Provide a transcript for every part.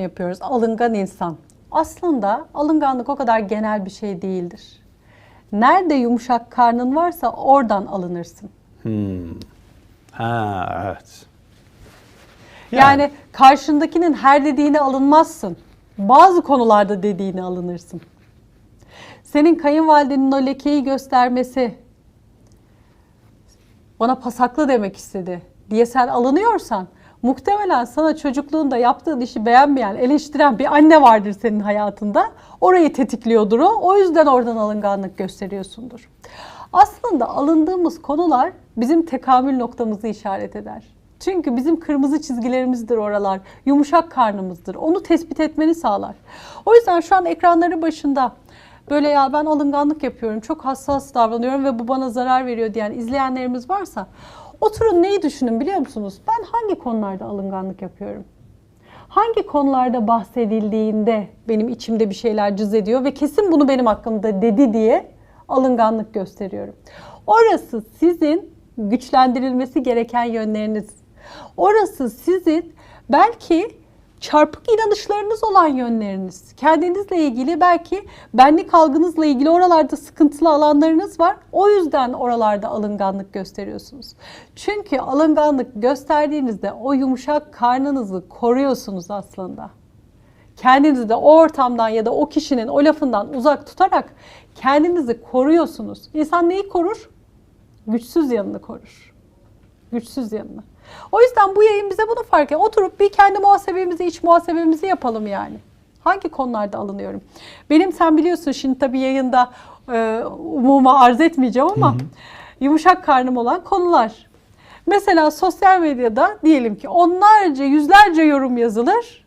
yapıyoruz. Alıngan insan. Aslında alınganlık o kadar genel bir şey değildir. Nerede yumuşak karnın varsa oradan alınırsın. Ha evet. Yani, karşındakinin her dediğine alınmazsın. Bazı konularda dediğine alınırsın. Senin kayınvalidenin o lekeyi göstermesi bana pasaklı demek istedi diye sen alınıyorsan muhtemelen sana çocukluğunda yaptığın işi beğenmeyen, eleştiren bir anne vardır senin hayatında. Orayı tetikliyordur o. O yüzden oradan alınganlık gösteriyorsundur. Aslında alındığımız konular bizim tekamül noktamızı işaret eder. Çünkü bizim kırmızı çizgilerimizdir oralar. Yumuşak karnımızdır. Onu tespit etmeni sağlar. O yüzden şu an ekranları başında böyle ya ben alınganlık yapıyorum, çok hassas davranıyorum ve bu bana zarar veriyor diyen izleyenlerimiz varsa oturun neyi düşünün biliyor musunuz? Ben hangi konularda alınganlık yapıyorum? Hangi konularda bahsedildiğinde benim içimde bir şeyler cız ediyor ve kesin bunu benim hakkımda dedi diye alınganlık gösteriyorum. Orası sizin güçlendirilmesi gereken yönleriniz. Orası sizin belki çarpık inanışlarınız olan yönleriniz. Kendinizle ilgili belki benlik algınızla ilgili oralarda sıkıntılı alanlarınız var. O yüzden oralarda alınganlık gösteriyorsunuz. Çünkü alınganlık gösterdiğinizde o yumuşak karnınızı koruyorsunuz aslında. Kendinizi de o ortamdan ya da o kişinin o lafından uzak tutarak kendinizi koruyorsunuz. İnsan neyi korur? Güçsüz yanını korur. Güçsüz yanını. O yüzden bu yayın bize bunu fark et. Oturup bir kendi muhasebemizi, iç muhasebemizi yapalım yani. Hangi konularda alınıyorum? Benim sen biliyorsun şimdi tabii yayında e, umuma arz etmeyeceğim ama yumuşak karnım olan konular. Mesela sosyal medyada diyelim ki onlarca, yüzlerce yorum yazılır.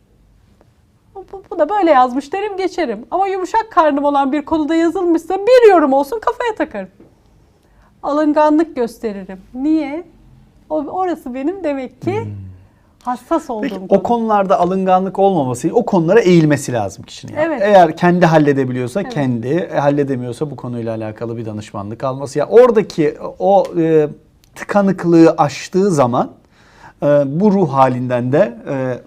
Bu, bu da böyle yazmış derim geçerim. Ama yumuşak karnım olan bir konuda yazılmışsa bir yorum olsun kafaya takarım. Alınganlık gösteririm. Niye? O, orası benim demek ki hassas olduğum Peki konu. o konularda alınganlık olmaması o konulara eğilmesi lazım kişinin. yani. Evet. Eğer kendi halledebiliyorsa kendi, e, halledemiyorsa bu konuyla alakalı bir danışmanlık alması. Ya oradaki o e, tıkanıklığı aştığı zaman e, bu ruh halinden de e,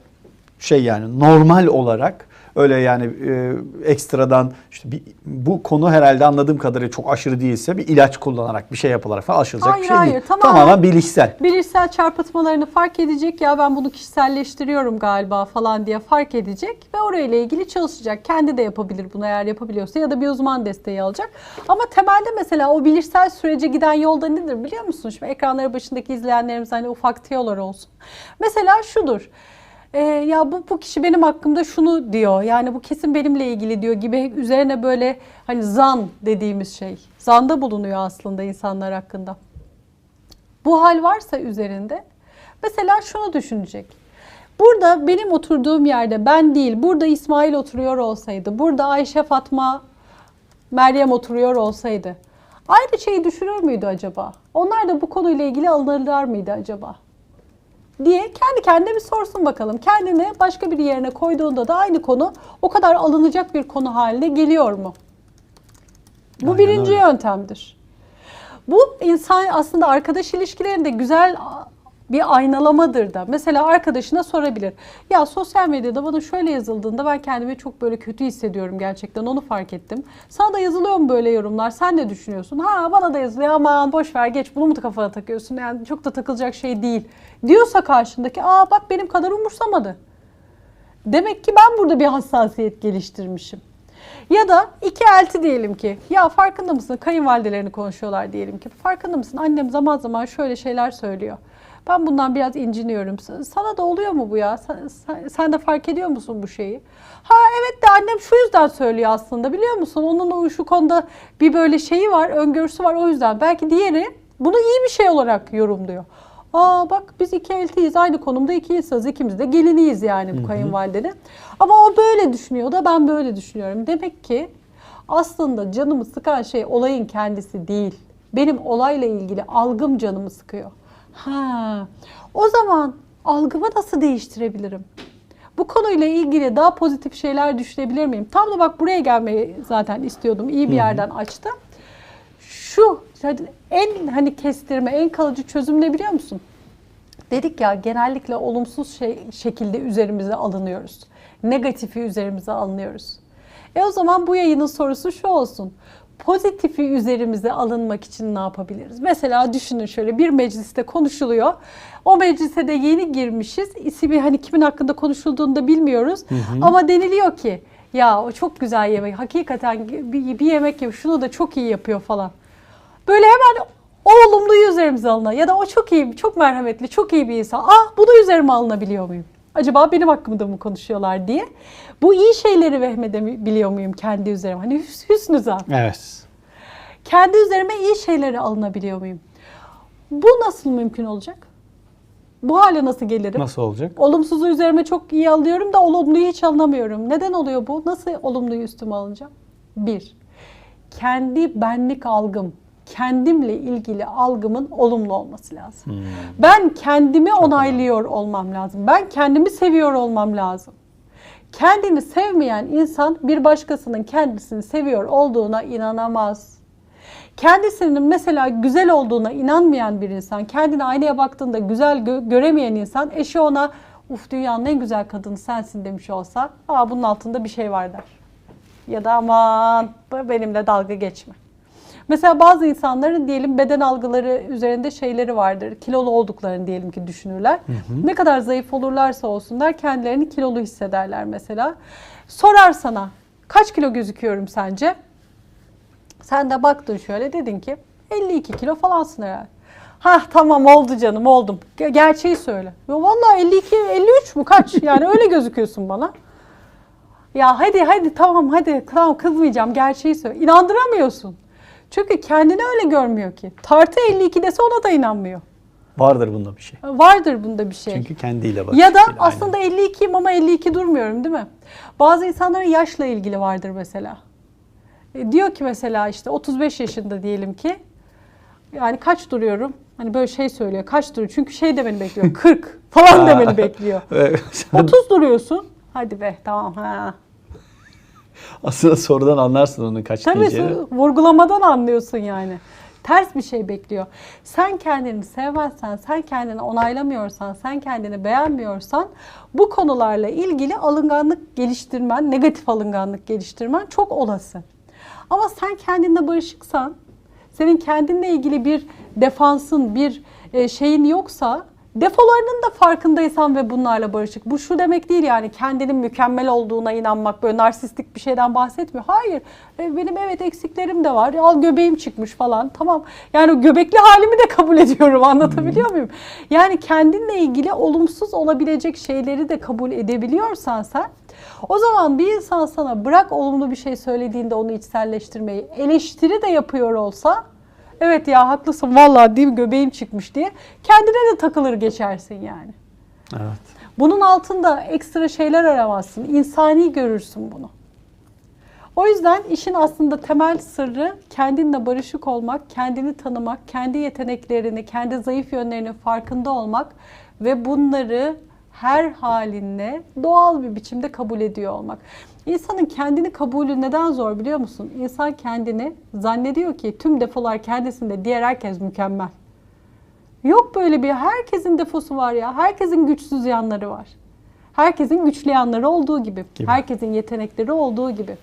şey yani normal olarak öyle yani e, ekstradan işte bir, bu konu herhalde anladığım kadarıyla çok aşırı değilse bir ilaç kullanarak bir şey yapılarak falan aşılacak Hayır, bir şey hayır, değil. tamamen- Tamamen bilişsel. bilişsel çarpıtmalarını fark edecek ya ben bunu kişiselleştiriyorum galiba falan diye fark edecek ve orayla ilgili çalışacak. Kendi de yapabilir bunu eğer yapabiliyorsa ya da bir uzman desteği alacak. Ama temelde mesela o bilişsel sürece giden yolda nedir biliyor musun? Şimdi ekranları başındaki izleyenlerimiz hani ufak tiyolar olsun. Mesela şudur. Ee, ya bu, bu kişi benim hakkımda şunu diyor. Yani bu kesin benimle ilgili diyor gibi üzerine böyle hani zan dediğimiz şey. Zanda bulunuyor aslında insanlar hakkında bu hal varsa üzerinde mesela şunu düşünecek. Burada benim oturduğum yerde ben değil, burada İsmail oturuyor olsaydı, burada Ayşe, Fatma, Meryem oturuyor olsaydı aynı şeyi düşünür müydü acaba? Onlar da bu konuyla ilgili alınırlar mıydı acaba? Diye kendi kendine bir sorsun bakalım. Kendini başka bir yerine koyduğunda da aynı konu o kadar alınacak bir konu haline geliyor mu? Bu Aynen birinci öyle. yöntemdir. Bu insan aslında arkadaş ilişkilerinde güzel bir aynalamadır da. Mesela arkadaşına sorabilir. Ya sosyal medyada bana şöyle yazıldığında ben kendimi çok böyle kötü hissediyorum gerçekten onu fark ettim. Sana da yazılıyor mu böyle yorumlar? Sen ne düşünüyorsun? Ha bana da yazılıyor aman boş ver geç bunu mu kafana takıyorsun? Yani çok da takılacak şey değil. Diyorsa karşındaki aa bak benim kadar umursamadı. Demek ki ben burada bir hassasiyet geliştirmişim. Ya da iki elti diyelim ki ya farkında mısın kayınvalidelerini konuşuyorlar diyelim ki farkında mısın annem zaman zaman şöyle şeyler söylüyor. Ben bundan biraz inciniyorum. Sana da oluyor mu bu ya? Sen, sen, sen de fark ediyor musun bu şeyi? Ha evet de annem şu yüzden söylüyor aslında biliyor musun? Onun o şu konuda bir böyle şeyi var, öngörüsü var o yüzden. Belki diğeri bunu iyi bir şey olarak yorumluyor. Aa bak biz iki eltiyiz aynı konumda iki insanız ikimiz de geliniyiz yani bu kayınvalidenin. Ama o böyle düşünüyor da ben böyle düşünüyorum. Demek ki aslında canımı sıkan şey olayın kendisi değil. Benim olayla ilgili algım canımı sıkıyor. Ha, o zaman algımı nasıl değiştirebilirim? Bu konuyla ilgili daha pozitif şeyler düşünebilir miyim? Tam da bak buraya gelmeyi zaten istiyordum. İyi bir yerden açtı. Şu en hani kestirme, en kalıcı çözüm ne biliyor musun? Dedik ya genellikle olumsuz şey, şekilde üzerimize alınıyoruz. negatifi üzerimize alınıyoruz. E o zaman bu yayının sorusu şu olsun. Pozitifi üzerimize alınmak için ne yapabiliriz? Mesela düşünün şöyle bir mecliste konuşuluyor. O meclise de yeni girmişiz. İsmi hani kimin hakkında konuşulduğunu da bilmiyoruz. Ama deniliyor ki ya o çok güzel yemek. Hakikaten bir, bir yemek yapıyor. Şunu da çok iyi yapıyor falan. Böyle hemen o olumluyu üzerimize alına ya da o çok iyi, çok merhametli, çok iyi bir insan. Ah bunu üzerime alınabiliyor muyum? Acaba benim hakkımda mı konuşuyorlar diye. Bu iyi şeyleri vehmedebiliyor muyum kendi üzerime? Hani hüs- hüsnü zan. Evet. Kendi üzerime iyi şeyleri alınabiliyor muyum? Bu nasıl mümkün olacak? Bu hale nasıl gelirim? Nasıl olacak? Olumsuzu üzerime çok iyi alıyorum da olumluyu hiç alınamıyorum. Neden oluyor bu? Nasıl olumluyu üstüme alacağım? Bir, kendi benlik algım, kendimle ilgili algımın olumlu olması lazım. Ben kendimi onaylıyor olmam lazım. Ben kendimi seviyor olmam lazım. Kendini sevmeyen insan bir başkasının kendisini seviyor olduğuna inanamaz. Kendisinin mesela güzel olduğuna inanmayan bir insan, kendine aynaya baktığında güzel gö- göremeyen insan, eşi ona uf dünyanın en güzel kadını sensin demiş olsa, aa bunun altında bir şey var der. Ya da aman benimle dalga geçme. Mesela bazı insanların diyelim beden algıları üzerinde şeyleri vardır. Kilolu olduklarını diyelim ki düşünürler. Ne kadar zayıf olurlarsa olsunlar kendilerini kilolu hissederler mesela. Sorar sana kaç kilo gözüküyorum sence? Sen de baktın şöyle dedin ki 52 kilo falansın herhalde. Hah tamam oldu canım oldum. Ge- Gerçeği söyle. Ya vallahi 52 53 mu kaç? Yani öyle gözüküyorsun bana. Ya hadi hadi tamam hadi tamam kızmayacağım gerçeği söyle. İnandıramıyorsun. Çünkü kendini öyle görmüyor ki. Tartı 52 dese ona da inanmıyor. Vardır bunda bir şey. Vardır bunda bir şey. Çünkü kendiyle Ya bakıyor. da Aynen. aslında 52'yim ama 52 durmuyorum değil mi? Bazı insanların yaşla ilgili vardır mesela. E, diyor ki mesela işte 35 yaşında diyelim ki yani kaç duruyorum? Hani böyle şey söylüyor. Kaç duruyor? Çünkü şey demeni bekliyor. 40 falan demeni bekliyor. Evet. 30 duruyorsun. Hadi be tamam ha. Aslında sorudan anlarsın onun kaç Tabii vurgulamadan anlıyorsun yani. Ters bir şey bekliyor. Sen kendini sevmezsen, sen kendini onaylamıyorsan, sen kendini beğenmiyorsan bu konularla ilgili alınganlık geliştirmen, negatif alınganlık geliştirmen çok olası. Ama sen kendinle barışıksan, senin kendinle ilgili bir defansın, bir e, şeyin yoksa defolarının da farkındaysan ve bunlarla barışık. Bu şu demek değil yani kendinin mükemmel olduğuna inanmak, böyle narsistik bir şeyden bahsetmiyor. Hayır. E, Benim evet eksiklerim de var. Al göbeğim çıkmış falan. Tamam. Yani göbekli halimi de kabul ediyorum. Anlatabiliyor muyum? Yani kendinle ilgili olumsuz olabilecek şeyleri de kabul edebiliyorsan sen o zaman bir insan sana bırak olumlu bir şey söylediğinde onu içselleştirmeyi, eleştiri de yapıyor olsa evet ya haklısın vallahi değil mi göbeğim çıkmış diye kendine de takılır geçersin yani. Evet. Bunun altında ekstra şeyler aramazsın. insani görürsün bunu. O yüzden işin aslında temel sırrı kendinle barışık olmak, kendini tanımak, kendi yeteneklerini, kendi zayıf yönlerinin farkında olmak ve bunları her halinle doğal bir biçimde kabul ediyor olmak. İnsanın kendini kabulü neden zor biliyor musun? İnsan kendini zannediyor ki tüm defolar kendisinde, diğer herkes mükemmel. Yok böyle bir herkesin defosu var ya. Herkesin güçsüz yanları var. Herkesin güçlü yanları olduğu gibi. Gibi. Herkesin yetenekleri olduğu gibi.